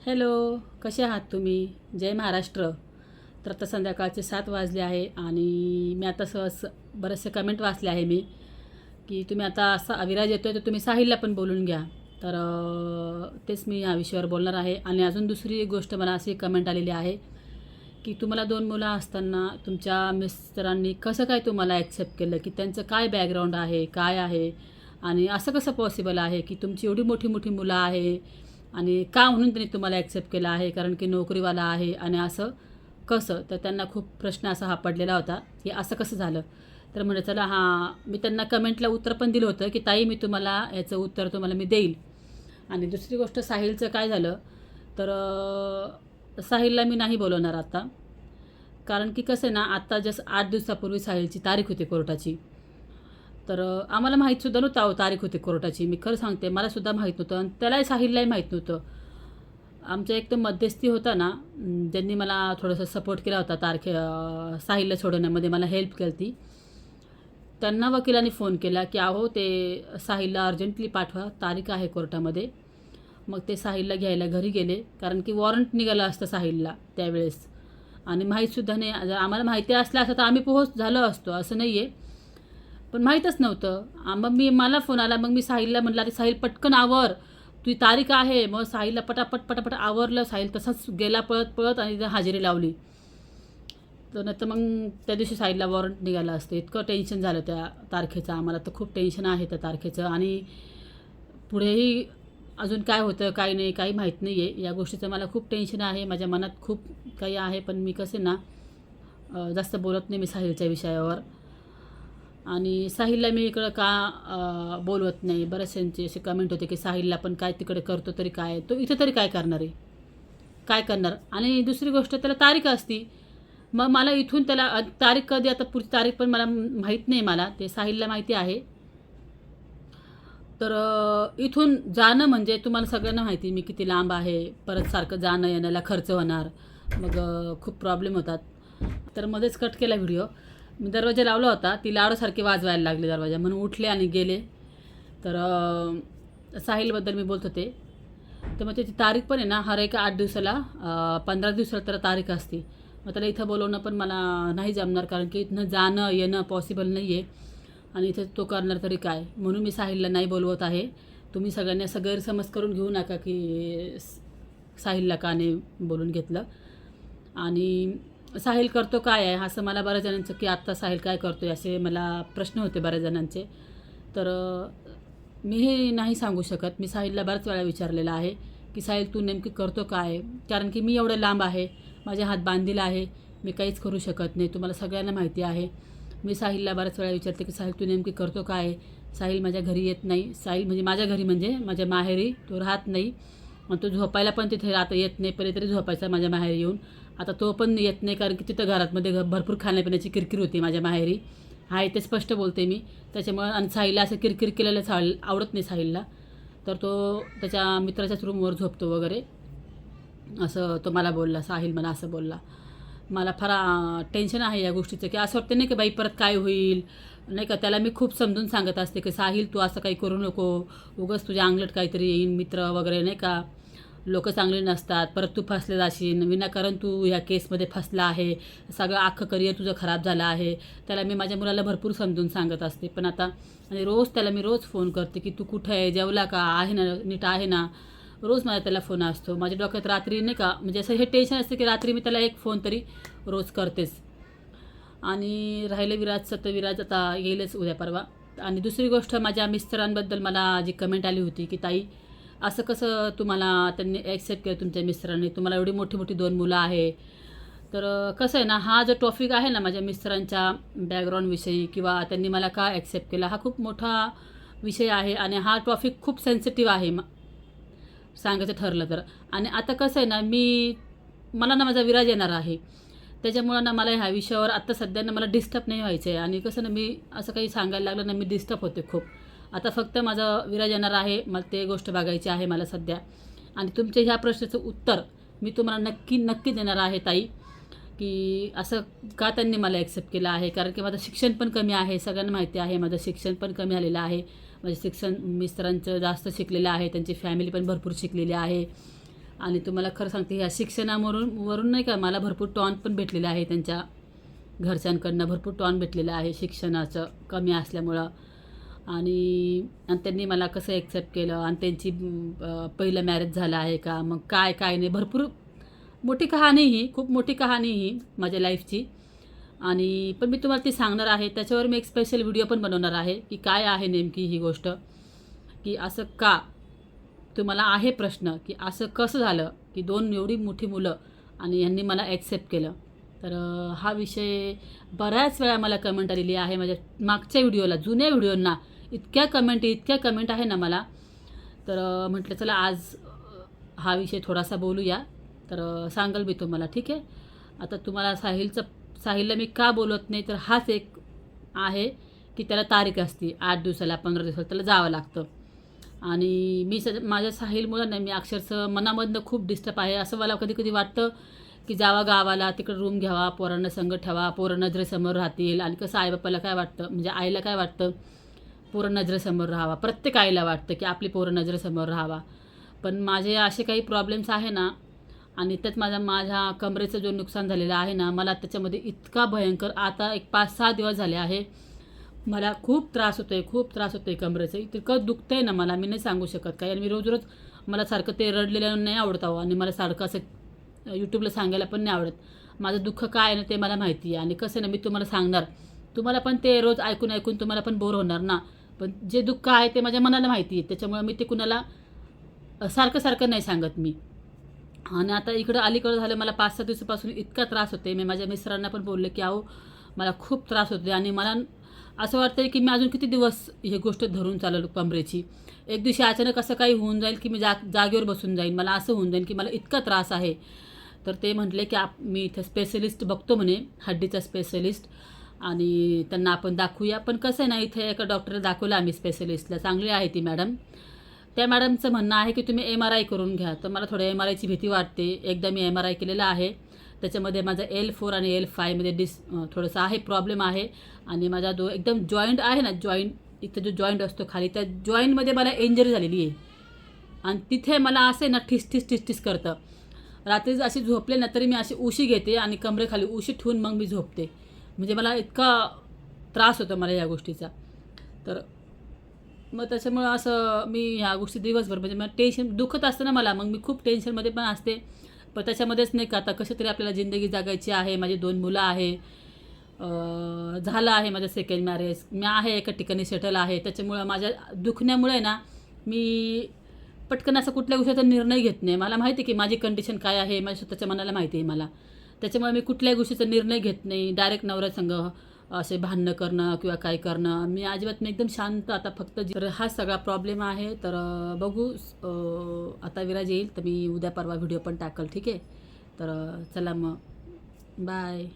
Hello कसे आहात तुम्ही? जय महाराष्ट्र. तर आता संध्याकाळचे सात वाजले आहे आणि मी आता सहज बरेचसे कमेंट वाचले आहे मी की तुम्ही आता असा अविराज येतो आहे तर तुम्ही साहिलला पण बोलून घ्या. तर तेच मी या विषयावर बोलणार आहे. आणि अजून दुसरी गोष्ट मला अशी कमेंट आलेली आहे की तुम्हाला दोन मुलं असताना तुमच्या मिस्टरांनी कसं काय तुम्हाला ॲक्सेप्ट केलं? की त्यांचं काय बॅकग्राऊंड आहे काय आहे? आणि असं कसं पॉसिबल आहे की तुमची एवढी मोठी मोठी मुलं आहे आणि का म्हणून त्यांनी तुम्हाला ॲक्सेप्ट केलं आहे? कारण की नोकरीवाला आहे आणि असं कसं? तर त्यांना खूप प्रश्न असा हा पडलेला होता की असं कसं झालं? तर म्हणजे चला हां मी त्यांना कमेंटला उत्तर पण दिलं होतं की ताई मी तुम्हाला याचं उत्तर तुम्हाला मी देईल. आणि दुसरी गोष्ट साहिलचं काय झालं? तर साहिलला मी नाही बोलवणार आता. कारण की कसं आहे ना आत्ता जस्ट आठ दिवसापूर्वी साहिलची तारीख होती कोर्टाची. तर आम्हाला माहीतसुद्धा नव्हतं अहो तारीख होती कोर्टाची. मी खरं सांगते मलासुद्धा माहीत नव्हतं आणि त्यालाही साहिललाही माहीत नव्हतं. आमच्या एक तर मध्यस्थी होता ना ज्यांनी मला थोडंसं सपोर्ट केला होता तारखे साहिलला सोडवण्यामध्ये मला हेल्प केली ती त्यांना वकिलांनी फोन केला की अहो ते साहिलला अर्जंटली पाठवा तारीख आहे कोर्टामध्ये. मग ते साहिलला घ्यायला घरी गेले कारण की वॉरंट निघालं असतं साहिलला त्यावेळेस. आणि माहीतसुद्धा नाही जर आम्हाला माहिती असलं असतं तर आम्ही पोहोच झालो असतो असं नाही आहे पण माहीतच नव्हतं. मग मी मला फोन आला मग मी साहिलला म्हटलं अरे साहिल पटकन आवर. तुझी तारीख आहे. मग साहिलला पटापट पटापट आवरलं. साहिल तसाच गेला पळत पळत आणि तिथं हजेरी लावली. तर नाही तर मग त्या दिवशी साईडला वॉरंट निघाला असतं. इतकं टेन्शन झालं त्या तारखेचं. आम्हाला तर खूप टेन्शन आहे त्या तारखेचं. आणि पुढेही अजून काय होतं काय नाही काही माहीत नाही आहे या गोष्टीचं मला खूप टेन्शन आहे. माझ्या मनात खूप काही आहे पण मी कसे ना जास्त बोलत नाही मी साहिलच्या विषयावर. आणि साहिलला मी इकडं का बोलवत नाही. बऱ्याचशांचे असे कमेंट होते की साहिलला पण काय तिकडे करतो तरी काय? तो इथं तरी काय करणार आहे? काय करणार? आणि दुसरी गोष्ट त्याला तारीख असती. मग मला इथून त्याला तारीख कधी आता पुढची तारीख पण मला माहीत नाही मला. ते साहिलला माहिती आहे. तर इथून जाणं म्हणजे तुम्हाला सगळ्यांना माहिती मी किती लांब आहे. परत सारखं जाणं येण्याला खर्च होणार. मग खूप प्रॉब्लेम होतात. तर मध्येच कट केला व्हिडिओ मी दरवाजा लावला होता. ती लाडोसारखी वाजवायला लागली दरवाजा. म्हणून उठले आणि गेले. तर साहिलबद्दल मी बोलत होते. तर मग त्याची तारीख पण आहे ना हर एक आठ दिवसाला पंधरा दिवसाला तर तारीख असते. मग त्याला इथं बोलवणं पण मला नाही जमणार कारण की इथनं जाणं येणं पॉसिबल नाही आहे आणि इथं तो करणार तरी काय? म्हणून मी साहिलला नाही बोलवत आहे. तुम्ही सगळ्यांनी असं गैरसमज करून घेऊ नका की साहिलला का नाही बोलून घेतलं. आणि साहिल करतो काय आहे? असं मला बऱ्याच जणांचं की आत्ता साहिल काय करतो आहे असे मला प्रश्न होते बऱ्याच जणांचे. तर मी हे नाही सांगू शकत. मी साहिलला बऱ्याच वेळा विचारलेलं आहे की साहिल तू नेमकी करतो काय? कारण की मी एवढं लांब आहे. माझे हात बांधील आहे. मी काहीच करू शकत नाही. तुम्हाला सगळ्यांना माहिती आहे. मी साहिलला बऱ्याच वेळा विचारते की साहिल तू नेमकी करतो काय? साहिल माझ्या घरी येत नाही. साहिल म्हणजे माझ्या घरी म्हणजे माझ्या माहेरी तो राहत नाही. आणि तो झोपायला पण तिथे राहता येत नाही. पहिले तरी झोपायचा माझ्या माहेरी येऊन. आता तो पण येत नाही कारण की तिथं घरातमध्ये भरपूर खाण्यापिण्याची किरकिर होती माझ्या माहेरी. आहे ते स्पष्ट बोलते मी. त्याच्यामुळं आणि साहिलला असं किरकिर केलेलं साहिल आवडत नाही साहिलला तर तो त्याच्या मित्राच्याच रूमवर झोपतो वगैरे. असं तो मला बोलला साहिल मला असं बोलला. मला फार टेन्शन आहे या गोष्टीचं की असं वाटतं नाही की बाई परत काय होईल. नाही का त्याला मी खूप समजून सांगत असते की साहिल तू असं काही करू नको. उगंच तुझ्या अंगलट काहीतरी येईन मित्र वगैरे नाही का? लोक चांगले नसतात परत तू फसले जाशील विनाकारण तू ह्या केसमध्ये फसला आहे सगळं अख्खं करिअर तुझं खराब झालं आहे. त्याला मी माझ्या मुलाला भरपूर समजून सांगत असते. पण आता आणि रोज त्याला मी रोज फोन करते की तू कुठं आहे जेवला का आहे ना नीट आहे ना? रोज माझा त्याला फोन असतो. माझ्या डोक्यात रात्री नाही का म्हणजे असं हे टेन्शन असते की रात्री मी त्याला एक फोन तरी रोज करतेच. आणि राहिलं विराजचं तर विराज आता येईलच उद्या परवा. आणि दुसरी गोष्ट माझ्या मिस्टरांबद्दल मला जी कमेंट आली होती की ताई असं कसं तुम्हाला त्यांनी ॲक्सेप्ट केलं तुमच्या मिस्टरांनी? तुम्हाला एवढी मोठी मोठी दोन मुलं आहे. तर कसं आहे ना हा जो टॉपिक आहे ना माझ्या मिस्टरांच्या बॅकग्राऊंडविषयी किंवा त्यांनी मला का ॲक्सेप्ट केला हा खूप मोठा विषय आहे आणि हा टॉपिक खूप सेन्सिटिव्ह आहे. म- सांगायचं ठरलं तर. आणि आता कसं आहे ना मी मला ना माझा विराज येणार आहे. त्याच्यामुळं ना मला ह्या विषयावर आत्ता सध्या ना मला डिस्टर्ब नाही व्हायचं आहे आणि कसं ना मी असं काही सांगायला लागलं ना मी डिस्टर्ब होते खूप. आता फक्त माझं विराज येणार आहे मला ते गोष्ट बघायची आहे मला सध्या. आणि तुमच्या ह्या प्रश्नाचं उत्तर मी तुम्हाला नक्की नक्की देणार आहे ताई. की असं का त्यांनी मला ॲक्सेप्ट केलं आहे? कारण की माझं शिक्षण पण कमी आहे सगळ्यांना माहिती आहे माझं शिक्षण पण कमी आलेलं आहे. माझे शिक्षण मिस्टरांचं जास्त शिकलेलं आहे त्यांची फॅमिली पण भरपूर शिकलेली आहे. आणि तुम्हाला खरं सांगते ह्या शिक्षणावरून वरून नाही का मला भरपूर टॉन पण भेटलेलं आहे त्यांच्या घरच्यांकडनं भरपूर टॉन भेटलेलं आहे शिक्षणाचं कमी असल्यामुळं. आणि आणि त्यांनी मला कसं ॲक्सेप्ट केलं? आणि त्यांची पहिलं मॅरेज झालं आहे का? मग काय काय नाही? भरपूर मोठी कहाणी ही खूप मोठी कहाणी ही माझ्या लाईफची आणि पण मी तुम्हाला ती सांगणार आहे. त्याच्यावर मी एक स्पेशल व्हिडिओ पण बनवणार आहे की काय आहे नेमकी ही गोष्ट. की असं का तुम्हाला आहे प्रश्न की असं कसं झालं की दोन एवढी मोठी मुलं आणि यांनी मला ॲक्सेप्ट केलं? तर हा विषय बऱ्याच वेळा मला कमेंट आलेली आहे माझ्या मागच्या व्हिडिओला जुन्या व्हिडिओंना इतक्या कमेंट इतक्या कमेंट आहे ना मला. तर म्हटलं चला आज हा विषय थोडासा बोलूया. तर अं, सांगाल मी तुम्हाला ठीक आहे? आता तुम्हाला साहिलचं साहिलला मी का बोलत नाही तर हाच एक आहे की त्याला तारीख असते आठ दिवसाला पंधरा दिवसाला त्याला जावं लागतं. आणि मी स माझ्या साहिलमुळं नाही मी अक्षरशः मनामधनं खूप डिस्टर्ब आहे. असं मला कधी कधी वाटतं की जावा गावाला तिकडे रूम घ्यावा पोरांना संग ठेवा पोरं नजरेसमोर राहतील. आणि कसं आईबापाला काय वाटतं म्हणजे आईला काय वाटतं पोरं नजरेसमोर राहावा. प्रत्येक आईला वाटतं की आपली पोरं नजरेसमोर राहावा. पण माझे असे काही प्रॉब्लेम्स आहे ना आणि त्यात माझा माझ्या कमरेचं जो नुकसान झालेलं आहे ना मला त्याच्यामध्ये इतका भयंकर आता एक पाच सहा दिवस झाले आहे मला खूप त्रास होतो आहे खूप त्रास होतो आहे कमरेचं. इतकं दुखतं आहे ना मला मी नाही सांगू शकत काय आणि मी रोज रोज मला सारखं ते रडलेलं नाही आवडत अहो आणि मला सारखं असं यूट्यूबला सांगायला पण नाही आवडत. माझं दुःख काय आहे ना ते मला माहिती आहे. आणि कसं ना मी तुम्हाला सांगणार. तुम्हाला पण ते रोज ऐकून ऐकून तुम्हाला पण बोर होणार ना. पण जे दुःख आहे ते माझ्या मनाला माहिती आहे. त्याच्यामुळं मी ते कुणाला सारखं सारखं नाही सांगत मी. आणि आता इकडं अलीकडं झालं मला पाच सहा दिवसापासून इतका त्रास होते मी माझ्या मिस्टरांना पण बोलले की अहो मला खूप त्रास होते आणि मला असं वाटतं की मी अजून किती दिवस ही गोष्ट धरून चाललो कमरेची. एक दिवशी अचानक असं काही होऊन जाईल की मी जा जागेवर बसून जाईन. मला असं होऊन जाईल की मला इतका त्रास आहे. तर ते म्हटले की आप मी इथं स्पेशलिस्ट बघतो म्हणे हड्डीचा स्पेशलिस्ट आणि त्यांना आपण दाखवूया. पण कसं आहे ना इथे एका डॉक्टरला दाखवलं आम्ही स्पेशलिस्टला चांगली आहे ती मॅडम त्या मॅडमचं म्हणणं आहे की तुम्ही एम आर आय करून घ्या. तर मला थोडं एम आर आयची भीती वाटते. एकदा मी एम आर आय केलेला आहे. त्याच्यामध्ये माझं एल फोर आणि एल फायमध्ये डिस थोडंसं आहे प्रॉब्लेम आहे. आणि माझा जो एकदम जॉईंट आहे ना जॉईंट इथं जो जॉईंट असतो खाली त्या जॉईंटमध्ये मला इंजरी झालेली आहे. आणि तिथे मला असे ना ठिस ठिस ठिस ठिस करतं. रात्री अशी झोपले ना तरी मी अशी उशी घेते आणि कमरेखाली उशी ठेवून मग मी झोपते. म्हणजे मला इतका त्रास होतो मला या गोष्टीचा. तर मग त्याच्यामुळं असं मी ह्या गोष्टी दिवसभर म्हणजे मग टेन्शन दुखत असतं ना मला मग मी खूप टेन्शनमध्ये पण असते. पण त्याच्यामध्येच नाही का आता कसं तरी आपल्याला जिंदगी जगायची आहे माझी दोन मुलं आहे झालं आहे माझं सेकंड मॅरेज मी आहे एका ठिकाणी सेटल आहे. त्याच्यामुळं माझ्या दुखण्यामुळे ना मी पटकन असं कुठल्या गोष्टीचा निर्णय घेत नाही. मला माहिती आहे की माझी कंडिशन काय आहे माझ्या स्वतःच्या मनाला माहिती आहे मला. त्याच्यामुळे मी कुठल्याही गोष्टीचा निर्णय घेत नाही. डायरेक्ट नवऱ्यासंग असे भांडणं करणं किंवा काय करणं. मी अजिबात मी एकदम शांत आता फक्त जी- तर हा सगळा प्रॉब्लेम आहे. तर बघू आता विराज येईल. तर मी उद्या परवा व्हिडिओ पण टाकल. ठीक आहे? तर चला मग. बाय